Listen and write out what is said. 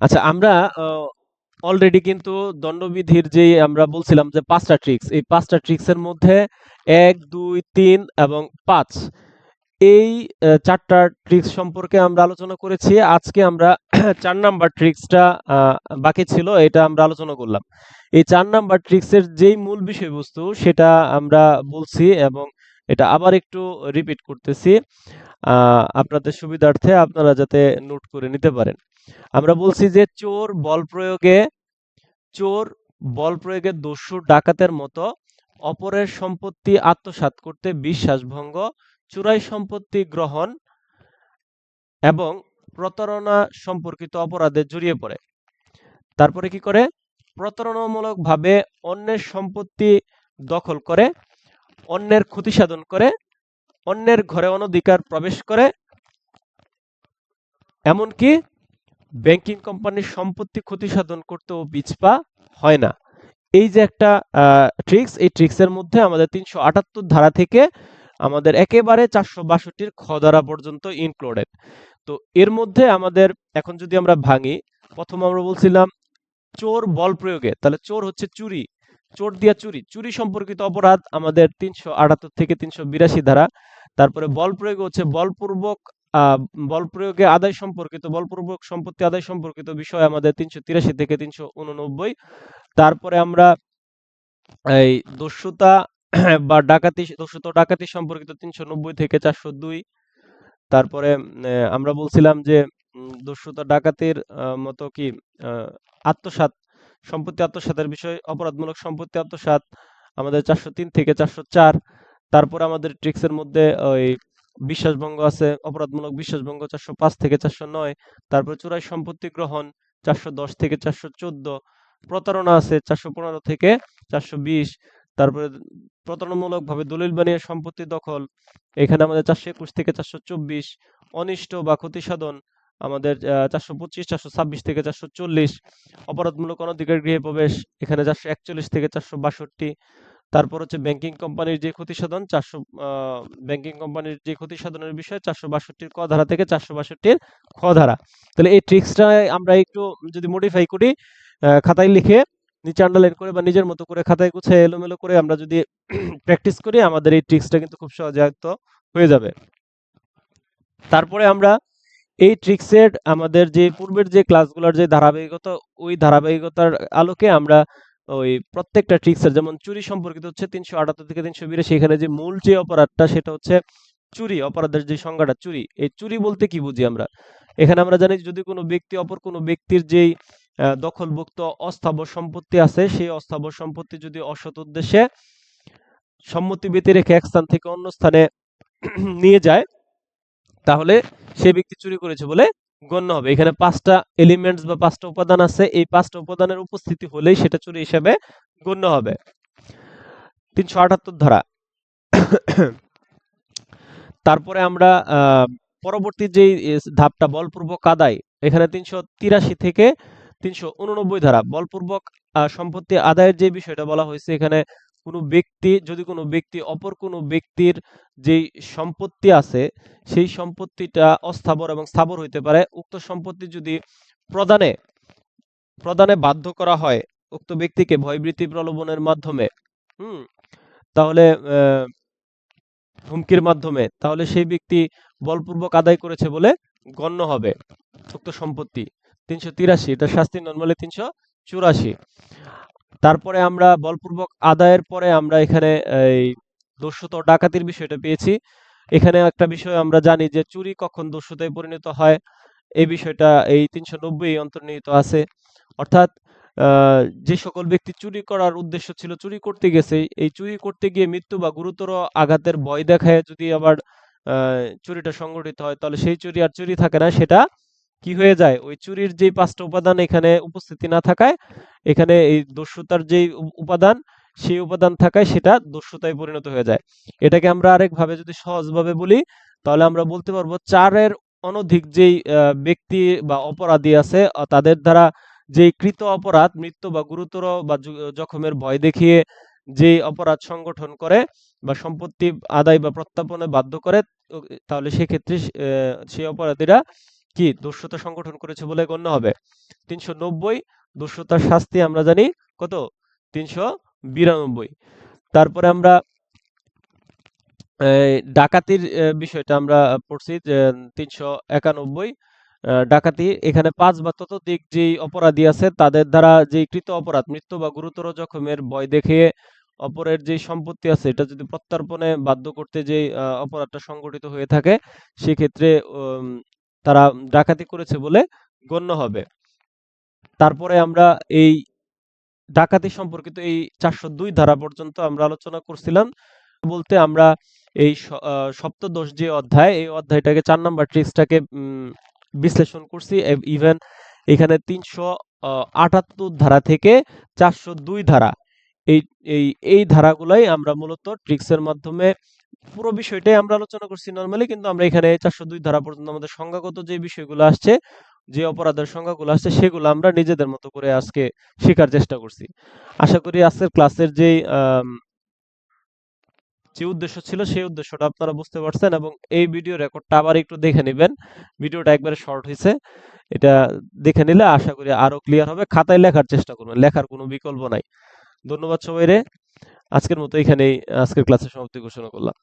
আচ্ছা আমরা অলরেডি কিন্তু দণ্ডবিধির যেই আমরা বলছিলাম যে পাঁচটা ট্রিক্স এই পাঁচটা ট্রিক্সের মধ্যে এক, দুই, তিন এবং পাঁচ। এই চারটা ট্রিক্স সম্পর্কে আমরা আলোচনা করেছি। আজকে আমরা চার নাম্বার ট্রিক্সটা বাকি ছিল, এটা আমরা আলোচনা করলাম। এই চার নাম্বার ট্রিক্সের যেই মূল বিষয়বস্তু, সেটা আমরা বলছি এবং এটা আবার একটু রিপিট করতেছি। আপনাদের সুবিধার্থে আপনারা যাতে নোট করে নিতে পারেন। আমরা বলছি যে চোর বল প্রয়োগে, চোর বল প্রয়োগে দস্যু ডাকাতের মতো অপরের সম্পত্তি আত্মসাৎ করতে বিশ্বাসভঙ্গ চুরাই সম্পত্তি গ্রহণ এবং প্রতারণা সম্পর্কিত অপরাধে জড়িয়ে পড়ে। তারপরে কি করে? প্রতারণামূলকভাবে অন্যের সম্পত্তি দখল করে, অন্যের ক্ষতি সাধন করে, অন্যের ঘরে অনধিকার প্রবেশ করে, এমনকি ব্যাংকিং কোম্পানির সম্পত্তি ক্ষতি সাধন করতেও পিছপা হয় না। এই যে একটা ট্রিক্স এই ট্রিক্সের মধ্যে আমাদের তিনশো আটাত্তর ধারা থেকে আমাদের একেবারে চারশো বাষট্টির খ ধারা পর্যন্ত ইনক্লুডেড তো এর মধ্যে আমাদের, এখন যদি আমরা ভাঙি, প্রথম আমরা বলছিলাম চোর বল প্রয়োগে, তাহলে চোর হচ্ছে চুরি। চোর দিয়া চুরি। চুরি সম্পর্কিত অপরাধ আমাদের তিনশো আটাত্তর থেকে তিনশো বিরাশি ধারা। তারপরে বল প্রয়োগ হচ্ছে বলপূর্বক বল প্রয়োগে আদায় সম্পর্কিত বলপূর্বক সম্পত্তি আদায় সম্পর্কিত বিষয় আমাদের তিনশো তিরাশি থেকে তিনশো উননব্বই। তারপরে আমরা এই দস্যুতা বা ডাকাতি দস্যুতা ডাকাতি সম্পর্কিত তিনশো নব্বই থেকে চারশো দুই। তারপরে আমরা বলছিলাম যে দস্যুতা ডাকাতির মতো কি আহ, আত্মসাৎ সম্পত্তি আত্মসাতের বিষয় অপরাধমূলক সম্পত্তি আত্মসাত আমাদের চারশো তিন থেকে চারশো চার। তারপরে আমাদের ট্রিক্সের মধ্যে ওই বিশ্বাসভঙ্গ আছে, অপরাধমূলক বিশ্বাসভঙ্গ চারশো পাঁচ থেকে চারশো নয়, তারপর চোরাই সম্পত্তি গ্রহণ চারশো দশ থেকে চারশো চোদ্দ, প্রতারণা আছে চারশো পনেরো থেকে চারশো বিশ, তারপরে প্রতারণামূলক ভাবে দলিল বানিয়ে সম্পত্তি দখল, এখানে আমাদের চারশো একুশ থেকে চারশো চব্বিশ, অনিষ্ট বা ক্ষতি সাধন আমাদের চারশো পঁচিশ, চারশো ছাব্বিশ থেকে চারশো চল্লিশ, অপরাধমূলক অনধিকার গৃহে প্রবেশ, এখানে চারশো একচল্লিশ থেকে চারশো বাষট্টি তারপর হচ্ছে ব্যাংকিং কোম্পানির যে ক্ষতি সাধন চারশো ব্যাংকিং কোম্পানির যে ক্ষতি সাধনের বিষয়, চারশো বাষট্টির ক ধারা থেকে চারশো বাষট্টির খ ধারা। তাহলে এই ট্রিক্সটা আমরা একটু যদি মডিফাই করি খাতায় লিখে নিচে আন্ডারলাইন করে বা নিজের মতো করে খাতায় গুছিয়ে এলোমেলো করে আমরা যদি প্র্যাকটিস করি, আমাদের এই ট্রিক্সটা কিন্তু খুব সহজে আয়ত্ত হয়ে যাবে। তারপরে আমরা এই ট্রিক্সের আমাদের যে পূর্বের যে ক্লাসগুলোর যে ধারাবাহিকতা, ওই ধারাবাহিকতার আলোকে আমরা ওই প্রত্যেকটা ট্রিক্সের যেমন চুরি সম্পর্কিত হচ্ছে তিনশো আটাত্তর থেকে তিনশো বিরাশি। এখানে যে মূল যে অপরাধটা, সেটা হচ্ছে চুরি, অপরাধের যে সংজ্ঞাটা, চুরি। এই চুরি বলতে কি বুঝি আমরা? এখানে আমরা জানি যদি কোনো ব্যক্তি, অপর কোনো ব্যক্তির যেই দখলভুক্ত অস্থাবর সম্পত্তি আছে, সেই অস্থাবর সম্পত্তি যদি অসৎ উদ্দেশ্যে সম্মতি ব্যতি রেখে এক স্থান থেকে অন্য স্থানে নিয়ে যায়, তাহলে সে ব্যক্তি চুরি করেছে বলে গণ্য হবে। এখানে পাঁচটা এলিমেন্টস বা পাঁচটা উপাদান আছে। এই পাঁচটা উপাদানের উপস্থিতি হলেই সেটা চুরি হিসেবে গণ্য হবে। তিনশো আটাত্তর ধারা। তারপরে আমরা পরবর্তী যেই ধাপটা বলপূর্বক আদায়, এখানে তিনশো তিরাশি থেকে তিনশো উননব্বই ধারা। বলপূর্বক সম্পত্তি আদায়ের যে বিষয়টা বলা হয়েছে, এখানে কোনো ব্যক্তি, যদি কোনো ব্যক্তি অপর কোনো ব্যক্তির যেই সম্পত্তি আছে, সেই সম্পত্তিটা অস্থাবর এবং স্থাবর হইতে পারে। উক্ত সম্পত্তি যদি প্রদানে প্রদানে বাধ্য করা হয় উক্ত ব্যক্তিকে ভয়ভীতি প্রলোভনের মাধ্যমে, হুম, তাহলে হুমকির মাধ্যমে, তাহলে সেই ব্যক্তি বলপূর্বক আদায় করেছে বলে গণ্য হবে উক্ত সম্পত্তি। তিনশো তিরাশি, এটা শাস্তি নর্মালি তিনশো চুরাশি। তারপরে আমরা বলপূর্বক আদায়ের পরে আমরা এখানে এই দস্যুতা ডাকাতির বিষয়টা পেয়েছি। এখানে একটা বিষয় আমরা জানি যে চুরি কখন দস্যুতায় পরিণত হয়। এই বিষয়টা এই তিনশো নব্বই অন্তর্নিহিত আছে। অর্থাৎ যে সকল ব্যক্তি চুরি করার উদ্দেশ্য ছিল চুরি করতে গেছে, এই চুরি করতে গিয়ে মৃত্যু বা গুরুতর আঘাতের ভয় দেখায় যদি আবার চুরিটা সংঘটিত হয়, তাহলে সেই চুরি আর চুরি থাকে না, সেটা কি হয়ে যায়? ওই চুরির যেই পাঁচটা উপাদান এখানে উপস্থিতি না থাকায়, এখানে এই দস্যুতার উ- উপাদান, সেই উপাদান থাকায় সেটা দস্যুতায় পরিণত হয়ে যায়। এটাকে আমরা আরেকভাবে যদি সহজভাবে বলি, তাহলে আমরা বলতে পারব চারের অনধিক যেই ব্যক্তি বা অপরাধী আছে তাদের দ্বারা যেই কৃত অপরাধ, মৃত্যু বা গুরুতর বা জখমের ভয় দেখিয়ে যে অপরাধ সংগঠন করে বা সম্পত্তি আদায় বা প্রত্যাপনে বাধ্য করে তাহলে সেক্ষেত্রে সেই অপরাধীরা কি? দস্যুতা সংগঠন করেছে বলে গণ্য হবে। তিনশো নব্বই দস্যুতার শাস্তি আমরা জানি কত? তিনশো বিরানব্বই। তারপরে আমরা ডাকাতির বিষয়টা আমরা পড়ছি তিনশো একানব্বই ডাকাতি এখানে পাঁচ বা ততোধিক যেই অপরাধী আছে, তাদের দ্বারা যে কৃত অপরাধ, মৃত্যু বা গুরুতর জখমের ভয় দেখিয়ে অপরের যে সম্পত্তি আছে, এটা যদি প্রত্যর্পণে বাধ্য করতে যে অপরাধটা সংগঠিত হয়ে থাকে, সেক্ষেত্রে তারা ডাকাতি করেছে বলে গণ্য হবে। তারপরে আমরা এই ডাকাতি সম্পর্কিত এই চারশো দুই ধারা পর্যন্ত আমরা আলোচনা করছিলাম। বলতে আমরা এই সপ্তদশ যে অধ্যায়, এই অধ্যায়টাকে চার নাম্বার ট্রিক্সটাকে বিশ্লেষণ করছি। ইভেন এখানে তিনশো আটাত্তর ধারা থেকে চারশো দুই ধারা। এই এই এই ধারাগুলাই আমরা মূলত ট্রিক্সের মাধ্যমে পুরো বিষয়টাই আমরা আলোচনা করছি নর্মালি কিন্তু আমরা এখানে চারশো দুই ধারা পর্যন্ত আমাদের সংজ্ঞাগত যে বিষয়গুলো আসছে, যে অপরাধের সংজ্ঞাগুলো আসছে, সেগুলো আমরা নিজেদের মতো করে আজকে শেখার চেষ্টা করছি। আশা করি আজকের ক্লাসের যে যে উদ্দেশ্য ছিল, সেই উদ্দেশ্যটা আপনারা বুঝতে পারছেন এবং এই ভিডিও রেকর্ডটা আবার একটু দেখে নেবেন। ভিডিওটা একবারে শর্ট হয়েছে। এটা দেখে নিলে আশা করি আরও ক্লিয়ার হবে। খাতায় লেখার চেষ্টা করবেন। লেখার কোনো বিকল্প নাই। ধন্যবাদ সবাইরে। আজকের মতো এখানেই আজকের ক্লাসের সমাপ্তি ঘোষণা করলাম।